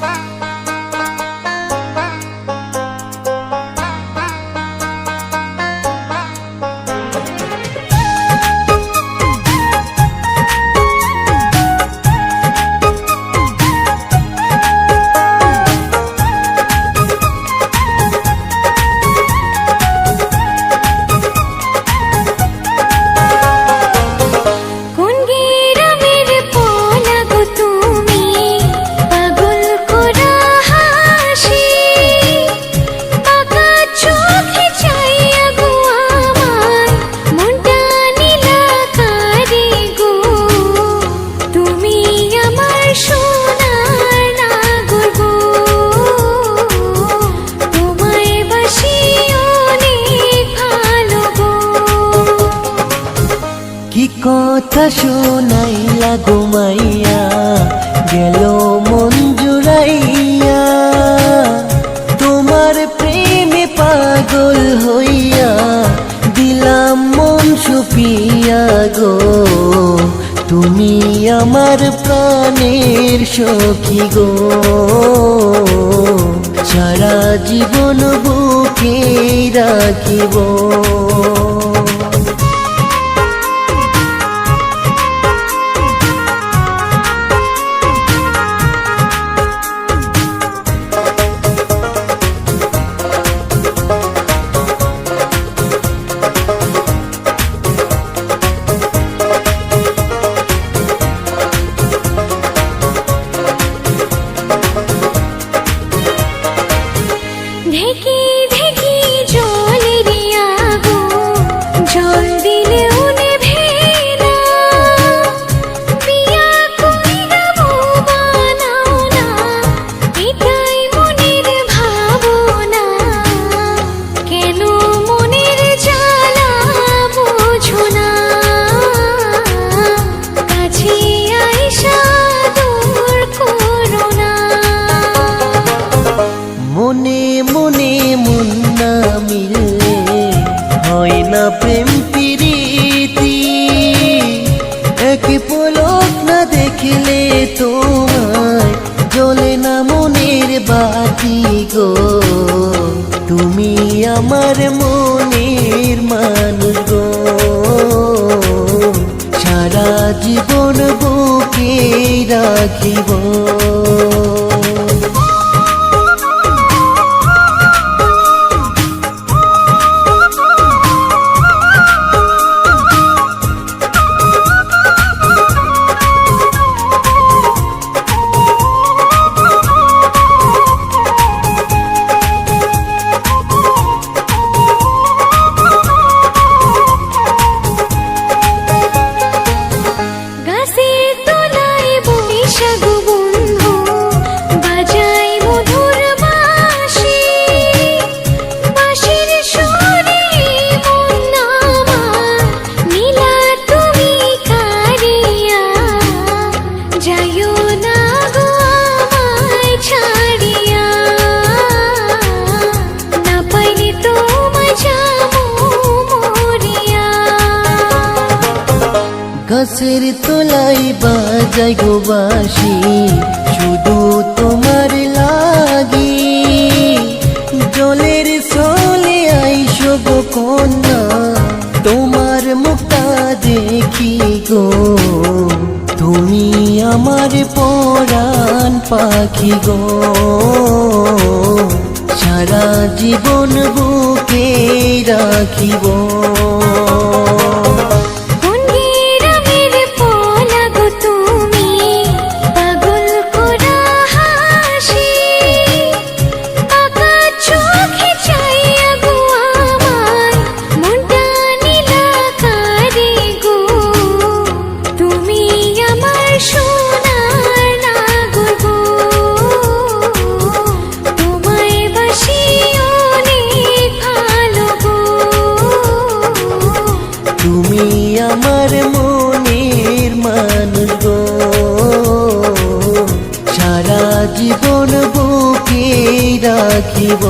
Bye. কথা শুনাইলা ঘুমাইয়া গেল মঞ্জুরাইয়া তোমার প্রেমে পাগল হইয়া দিলাম মন সুপিয়া গো। তুমি আমার প্রাণের সখী গো। সারা জীবন বুকে রাখিব। trôi haremos গাছের তোলাই বাজাই গোবাসি শুধু তোমার লাগি। জলের সোলে আইসো গো কন্যা, তোমার মুক্তা দেখি গো। তুমি আমার পরাণ পাখি গো। সারা জীবন বুকে রাখিব আমার মনের মানুষ গো। সারা জীবন বুকে রাখিব।